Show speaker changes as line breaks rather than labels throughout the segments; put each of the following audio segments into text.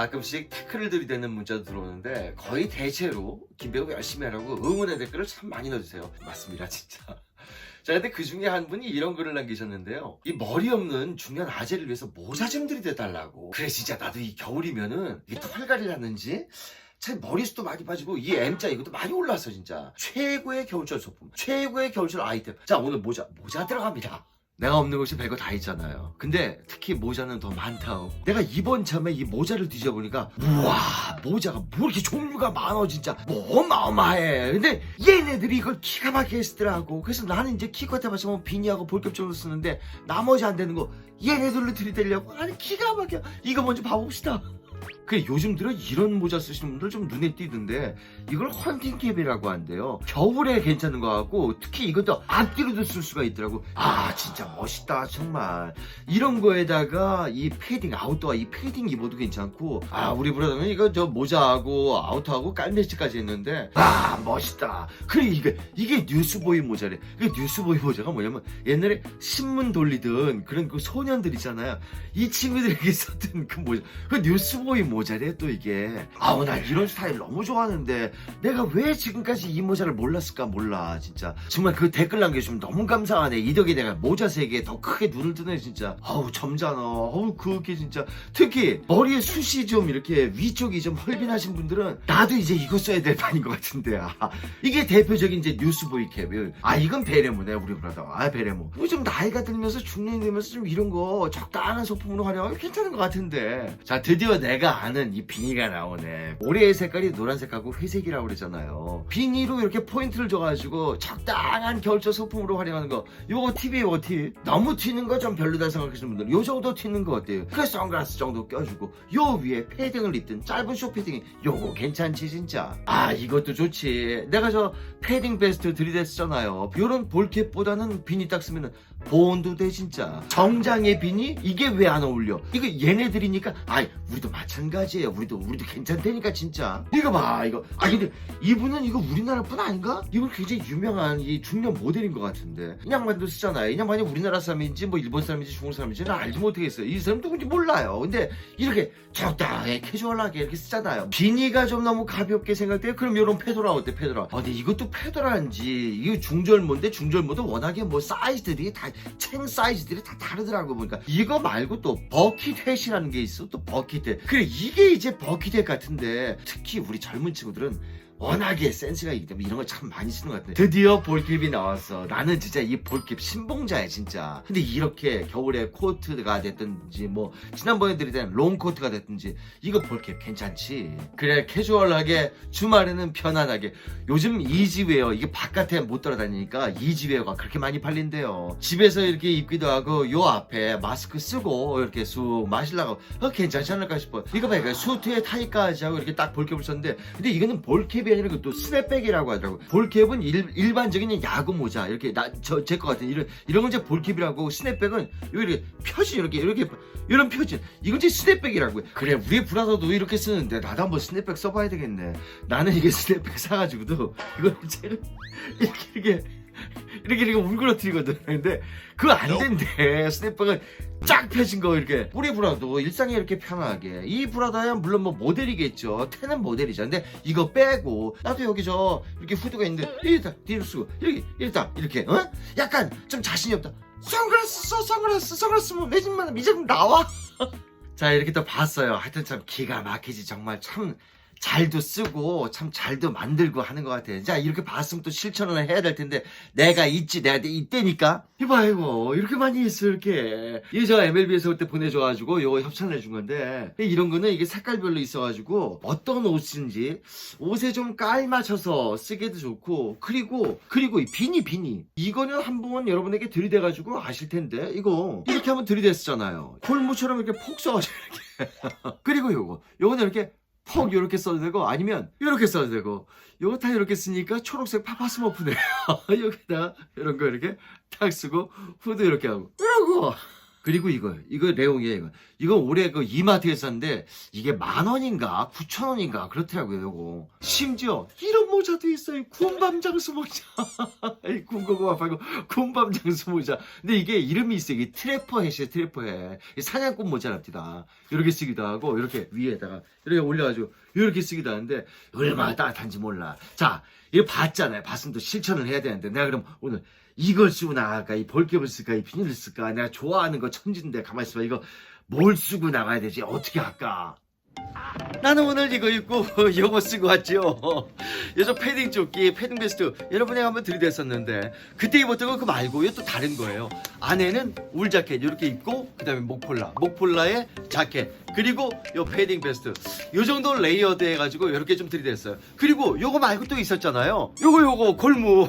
가끔씩 태클을 들이대는 문자도 들어오는데 거의 대체로 김배우 열심히 하라고 응원의 댓글을 참 많이 넣어주세요. 맞습니다, 진짜. 자, 근데 그 중에 한 분이 이런 글을 남기셨는데요. 이 머리 없는 중년 아재를 위해서 모자 좀 들이대달라고. 그래, 진짜 나도 이 겨울이면은 이 털갈이를 하는지 참 머리숱도 많이 빠지고 이 M자 이것도 많이 올랐어 진짜 최고의 겨울철 소품 최고의 겨울철 아이템 자 오늘 모자 모자 들어갑니다 내가 없는 것이 별거 다 있잖아요. 근데 특히 모자는 더 많다오 내가 이번 참에 이 모자를 뒤져보니까 우와 모자가 뭐 이렇게 종류가 많어 진짜. 뭐 어마어마해. 근데 얘네들이 이걸 기가 막히게 쓰더라고. 그래서 나는 이제 키컷에 맞추면 비니하고 정도 쓰는데 나머지 안 되는 거 얘네들로 들이대려고? 아니 기가 막혀. 이거 먼저 봐봅시다 그 요즘 들어 이런 모자 쓰시는 분들 좀 눈에 띄던데 이걸 헌팅캡이라고 한대요. 겨울에 괜찮은 것 같고 특히 이것도 앞뒤로도 쓸 수가 있더라고. 아 진짜 멋있다 정말. 이런 거에다가 이 패딩 아웃도어 이 패딩 입어도 괜찮고 아 우리 브라더는 이거 저 모자하고 아우터하고 깔매치까지 했는데 아 멋있다. 그래 이게 이게 뉴스보이 모자래. 이게 뉴스보이 모자가 뭐냐면 옛날에 신문 돌리던 그런 그 소년들 있잖아요. 이 친구들에게 썼던 그 모자 그 뉴스보이 모자래 또 이게. 아우 나 이런 스타일 너무 좋아하는데 내가 왜 지금까지 이 모자를 몰랐을까 몰라 진짜. 정말 그 댓글 남겨주면 너무 감사하네. 이 덕에 내가 모자 세계에 더 크게 눈을 뜨네 진짜. 아우 점잖아. 아우 그게 진짜. 특히 머리에 숱이 좀 이렇게 위쪽이 좀 헐빈하신 분들은 나도 이제 이거 써야 될 판인 것 같은데. 아, 이게 대표적인 이제 뉴스보이 캡이 아 이건 베레모네 우리 브라더. 아 베레모. 요즘 나이가 들면서 중년이 되면서 좀 이런 거 적당한 소품으로 활용하면 괜찮은 것 같은데. 자 드디어 내가 아는 이 비니가 나오네 올해의 색깔이 노란색하고 회색이라고 그러잖아요. 비니로 이렇게 포인트를 줘가지고 적당한 겨울철 소품으로 활용하는 거. 요거 팁이에요 팁. 너무 튀는 거 좀 별로다 생각하시는 분들 요 정도 튀는 거 어때요? 그 선글라스 정도 껴주고 요 위에 패딩을 입든 짧은 쇼 패딩이 요거 괜찮지 진짜? 아 이것도 좋지. 내가 저 패딩 베스트 들이댔잖아요. 요런 볼캡보다는 비니 딱 쓰면은 보온도 돼 진짜. 정장의 비니? 이게 왜 안 어울려? 이거 얘네들이니까 아이 우리도 마찬가지예요. 우리도 우리도 괜찮다니까 진짜. 이거 봐 이거. 아 근데 이분은 이거 우리나라뿐 아닌가? 이분 굉장히 유명한 이 중년 모델인 것 같은데. 이 양반도 쓰잖아요 이 양반이 우리나라 사람인지 뭐 일본 사람인지 중국 사람인지 는 알지 못하겠어요. 이 사람 누군지 몰라요. 근데 이렇게 적당하게 캐주얼하게 이렇게 쓰잖아요. 비니가 좀 너무 가볍게 생각돼요? 그럼 이런 페도라 어때 페도라? 아 근데 이것도 페도라인지. 이거 중절모인데 중절모도 워낙에 뭐 사이즈들이 다 챙 사이즈들이 다 다르더라고 보니까. 이거 말고 또 버킷햇이라는 게 있어? 또 버킷햇 그래 이게 이제 버킷햇 같은데 특히 우리 젊은 친구들은 워낙에 센스가 있기 때문에 이런 걸 참 많이 쓰는 것 같아. 드디어 볼캡이 나왔어. 나는 진짜 이 볼캡 신봉자야 진짜. 근데 이렇게 겨울에 코트가 됐든지 뭐 지난번에 드리던 롱코트가 됐든지 이거 볼캡 괜찮지. 그래 캐주얼하게 주말에는 편안하게. 요즘 이지웨어 이게 바깥에 못 돌아다니니까 이지웨어가 그렇게 많이 팔린대요. 집에서 이렇게 입기도 하고 요 앞에 마스크 쓰고 이렇게 쑥 마시려고 어, 괜찮지 않을까 싶어. 이거 봐 이거 수트에 타이까지 하고 이렇게 딱 볼캡을 썼는데 근데 이거는 볼캡이 아니라 또 스냅백이라고 하더라고. 볼캡은 일, 일반적인 야구 모자 이렇게 나저제 것 같은 이런 이런 건 이제 볼캡이라고 스냅백은 요 이렇게 펴진 이렇게 이렇게 이런 펴진 이건 이제 스냅백이라고. 그래 우리 브라더도 이렇게 쓰는데 나도 한번 스냅백 써봐야 되겠네. 나는 이게 스냅백 사가지고도 이걸 제가 이렇게 이렇게 이렇게 이렇게 울그러뜨리거든. 근데 그거 안 된대. 스냅백은 쫙 펴진 거 이렇게. 우리 브라도 일상에 이렇게 편하게. 이 브라다야 물론 뭐 모델이겠죠. 테는 모델이죠. 근데 이거 빼고 나도 여기 저 이렇게 후드가 있는데 이렇다 뒤로 쓰고 이렇게 이렇다 이렇게 어? 약간 좀 자신이 없다. 선글라스 써 선글라스 선글라스 뭐 매진만 이제 좀 나와? 자 이렇게 또 봤어요. 하여튼 참 기가 막히지. 정말 참 잘도 쓰고 참 잘도 만들고 하는 것 같아. 자 이렇게 봤으면 또 실천을 해야 될 텐데 내가 있지 내가 이때니까. 이봐 이거. 이렇게 많이 했어 이렇게. 이게 저 MLB에서 그때 보내줘가지고 이거 협찬을 해준 건데 이런 거는 이게 색깔별로 있어가지고 어떤 옷인지 옷에 좀 깔맞춰서 쓰기도 좋고 그리고 그리고 이 비니 비니. 이거는 한번 여러분에게 들이대가지고 아실 텐데 이거 이렇게 한번 들이댔었잖아요. 골무처럼 이렇게 폭 써가지고 이렇게. 그리고 요거. 요거는 이렇게 퍽 이렇게 써도 되고 아니면 이렇게 써도 되고. 요거 다 이렇게 쓰니까 초록색 파파스머프네요. 여기다 이런 거 이렇게 탁 쓰고 후드 이렇게 하고. 이러고 그리고 이거 이거 레옹이에요 이거. 이거 올해 그 이마트에서 샀는데 이게 만 원인가 구천 원인가 그렇더라고요 요거. 심지어 이런 모자도 있어요. 군밤 장수 모자. 이 군고구마 말고 군밤 장수 모자. 근데 이게 이름이 있어요. 이게 트래퍼 햇이에요 트래퍼 햇 사냥꾼 모자랍니다 이렇게 쓰기도 하고 이렇게 위에다가 이렇게 올려가지고 이렇게 쓰기도 하는데 얼마나 따뜻한지 몰라. 자 이거 봤잖아요. 봤으면 또 실천을 해야 되는데. 내가 그럼 오늘 이걸 쓰고 나갈까? 이 볼캡을 쓸까? 이 비닐을 쓸까? 내가 좋아하는 거 천진데 가만히 있어봐. 이거 뭘 쓰고 나가야 되지? 어떻게 할까? 나는 오늘 이거 입고 이거 쓰고 왔죠 요즘 패딩 조끼 패딩 베스트 여러분에게 한번 들이댔었는데 그때 입었던 거 그거 말고 이거 또 다른 거예요. 안에는 울 자켓 이렇게 입고 그 다음에 목폴라. 목폴라에 자켓 그리고 요 패딩 베스트. 요 정도 레이어드 해가지고 이렇게 좀 들이댔어요. 그리고 요거 말고 또 있었잖아요. 요거 요거 골무.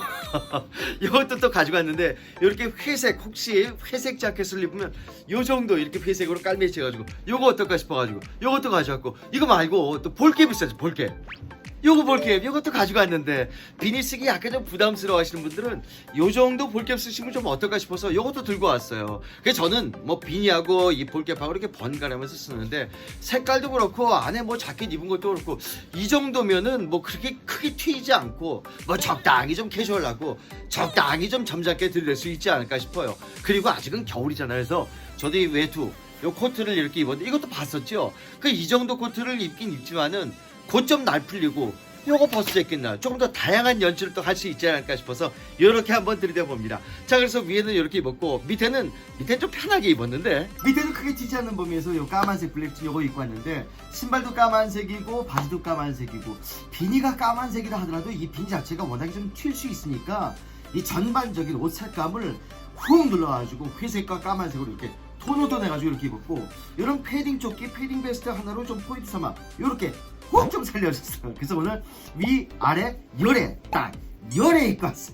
이것도 또 가져갔는데 이렇게 회색 혹시 회색 자켓을 입으면 요 정도 이렇게 회색으로 깔매치 해가지고 요거 어떨까 싶어가지고 요것도 가져왔고 이거 말고 또 볼캡 있어요 볼캡 요거 볼캡 요것도 가져갔는데 비니 쓰기 약간 좀 부담스러워 하시는 분들은 요 정도 볼캡 쓰시면 좀 어떨까 싶어서 요것도 들고 왔어요. 그래서 저는 뭐 비니하고 이 볼캡하고 이렇게 번갈아가면서 쓰는데 색깔도 그렇고 안에 뭐 자켓 입은 것도 그렇고 이 정도면은 뭐 그렇게 크게 튀지 않고 뭐 적당히 좀 캐주얼하고 적당히 좀 점잖게 들릴 수 있지 않을까 싶어요. 그리고 아직은 겨울이잖아요. 그래서 저도 이 외투 요 코트를 이렇게 입었는데 이것도 봤었죠? 그 이 정도 코트를 입긴 입지만은 곧좀날 풀리고 요거 수 있겠나 조금 더 다양한 연출을 또 할 수 있지 않을까 싶어서 이렇게 한번 들이대 봅니다. 자 그래서 위에는 이렇게 입었고 밑에는 밑에는 좀 편하게 입었는데. 밑에는 크게 튀지 않는 범위에서 요 까만색 블랙 요거 입고 왔는데 신발도 까만색이고 바지도 까만색이고 비니가 까만색이라 하더라도 이 비니 자체가 워낙에 좀 튈 수 있으니까 이 전반적인 옷 색감을 훅 눌러가지고 회색과 까만색으로 이렇게 톤오도 내가지고 이렇게 입었고 이런 패딩 조끼 패딩 베스트 하나로 좀 포인트 삼아 이렇게 훅좀 살려줬어요. 그래서 오늘 위 아래 열에 딱 열에 입고 왔어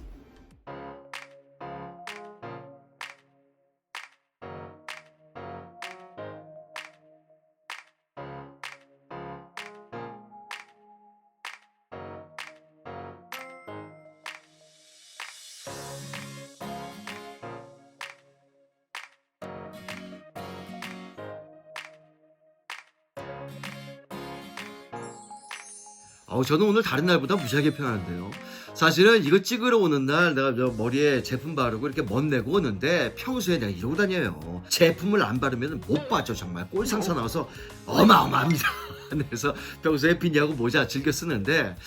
어, 저는 오늘 다른 날보다 무지하게 편한데요. 사실은 이거 찍으러 오는 날 내가 저 머리에 제품 바르고 이렇게 멋 내고 오는데 평소에 내가 이러고 다녀요. 제품을 안 바르면 못 봐죠 정말 꼴상사 나와서 어마어마합니다. 그래서 평소에 비니하고 모자 즐겨 쓰는데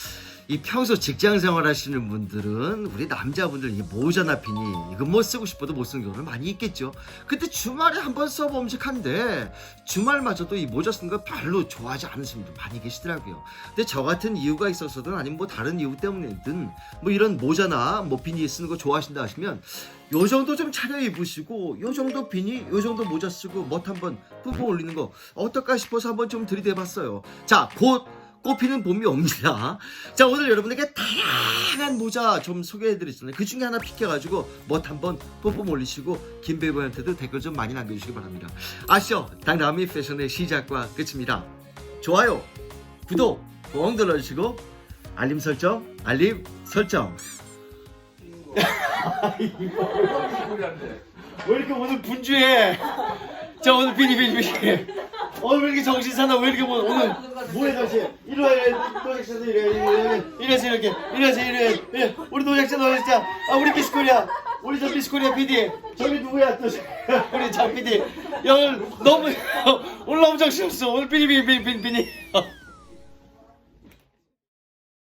이 평소 직장 생활 하시는 분들은 우리 남자분들 이 모자나 비니 이거 뭐 쓰고 싶어도 못 쓰는 경우는 많이 있겠죠. 근데 주말에 한번 써봄직한데 주말마저도 이 모자 쓰는 거 별로 좋아하지 않으시는 분들 많이 계시더라고요. 근데 저 같은 이유가 있어서든 아니면 뭐 다른 이유 때문이든 뭐 이런 모자나 뭐 비니 쓰는 거 좋아하신다 하시면 요 정도 좀 차려 입으시고 요 정도 비니 요 정도 모자 쓰고 멋 한번 뿜뿜 올리는 거 어떨까 싶어서 한번 좀 들이대봤어요. 자 곧 꽃피는 봄이 옵니다. 자 오늘 여러분에게 다양한 모자 좀 소개해드렸잖아요. 그 중에 하나 픽해가지고 멋 한번 뿜뿜 올리시고 김배우한테도 댓글 좀 많이 남겨주시기 바랍니다. 아시죠? 당나미 패션의 시작과 끝입니다. 좋아요, 구독 꼭 눌러주시고 알림 설정, 알림 설정. 왜 이렇게 오늘 분주해? 자 오늘 비니 비니 비니 오늘 왜 이렇게 정신 사나? 왜 이렇게 뭐 오늘 뭐해 당신 이리 와 이리 노작자도 이래 이래 이래서 이렇게 이래서 이래 이래 우리 노작자 노작자 아 우리 미스코리아. 우리 저 미스코리아 PD 저기 누구야 또? 우리 장 PD 야 오늘 너무 오늘 너무 정신없어. 오늘 비니 비니 비니 비니